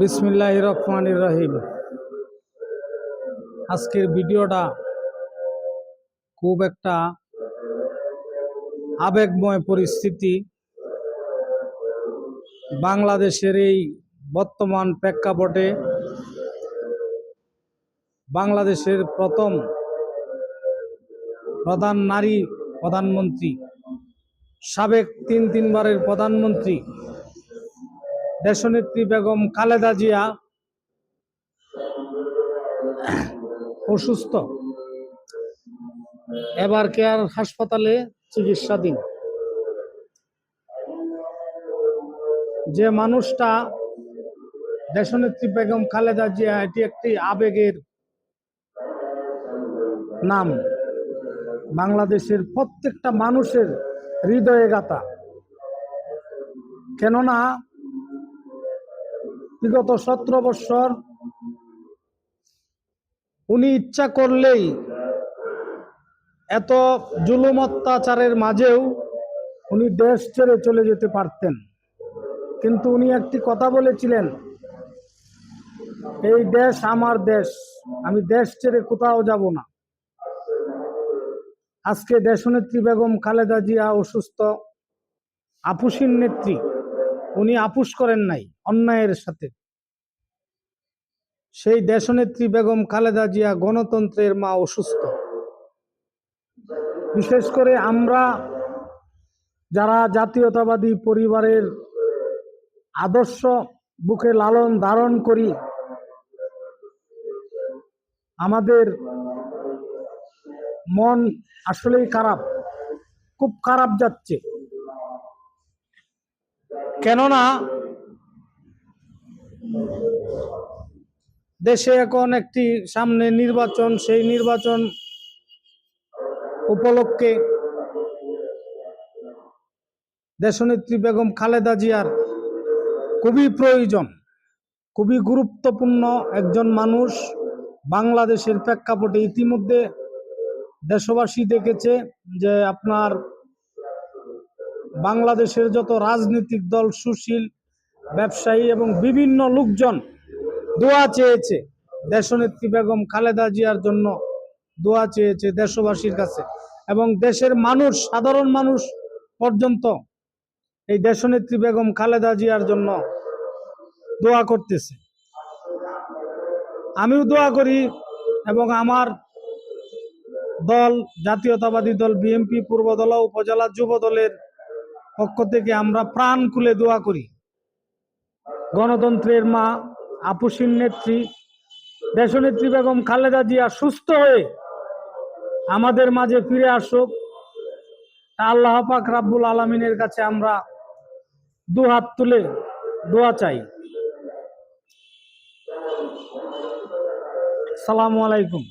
বিসমিল্লাহ রহমান রহিম। আজকের ভিডিওটা খুব একটা আবেগময় পরিস্থিতি। বাংলাদেশের এই বর্তমান প্রেক্ষাপটে বাংলাদেশের প্রথম প্রধান নারী প্রধানমন্ত্রী, সাবেক তিন তিনবারের প্রধানমন্ত্রী, দেশনেত্রী বেগম খালেদা জিয়া অসুস্থ। এবার কেয়ার হাসপাতালে চিকিৎসাধীন। যে মানুষটা দেশনেত্রী বেগম খালেদা জিয়া, এটি একটি আবেগের নাম। বাংলাদেশের প্রত্যেকটা মানুষের হৃদয়ে গাথা। কেননা, বিগত সতেরো বৎসর উনি ইচ্ছা করলেই এত জুলুম অত্যাচারের মাঝেও উনি দেশ ছেড়ে চলে যেতে পারতেন। কিন্তু উনি একটি কথা বলেছিলেন, এই দেশ আমার দেশ, আমি দেশ ছেড়ে কোথাও যাব না। আজকে দেশনেত্রী বেগম খালেদা জিয়া অসুস্থ। আপুসিন নেত্রী, উনি আপুস করেন নাই, অন্যায়ের সাথে। সেই দেশনেত্রী বেগম খালেদা জিয়া গণতন্ত্রের মা অসুস্থ। বিশেষ করে আমরা যারা জাতীয়তাবাদী পরিবারের আদর্শ বুকে লালন ধারণ করি, আমাদের মন আসলেই খারাপ। খুব খারাপ যাচ্ছে। কেননা দেশে এখন একটি সামনে নির্বাচন, সেই নির্বাচন উপলক্ষে দেশনেত্রী বেগম খালেদা জিয়ার খুবই প্রয়োজন, খুবই গুরুত্বপূর্ণ একজন মানুষ বাংলাদেশের প্রেক্ষাপটে ইতিমধ্যে দেশবাসী দেখেছে যে আপনার বাংলাদেশের যত রাজনৈতিক দল, সুশীল, ব্যবসায়ী এবং বিভিন্ন লোকজন দোয়া চেয়েছে দেশনেত্রী বেগম খালেদা জিয়ার জন্য দোয়া চেয়েছে দেশবাসীর কাছে এবং দেশের মানুষ, সাধারণ মানুষ পর্যন্ত এই দেশনেত্রী বেগম খালেদা জিয়ার জন্য দোয়া করতেছে। আমিও দোয়া করি এবং আমার দল, জাতীয়তাবাদী দল বিএনপি পূর্বদলা উপজেলা যুব দলের পক্ষ থেকে আমরা প্রাণ খুলে দোয়া করি। গণতন্ত্রের মা আপুসিন নেত্রী, দেশনেত্রী বেগম খালেদা জিয়া সুস্থ হয়ে আমাদের মাঝে ফিরে আসুক। আল্লাহ পাক রাব্বুল আলমিনের কাছে আমরা দু হাত তুলে দোয়া চাই। সালামু আলাইকুম।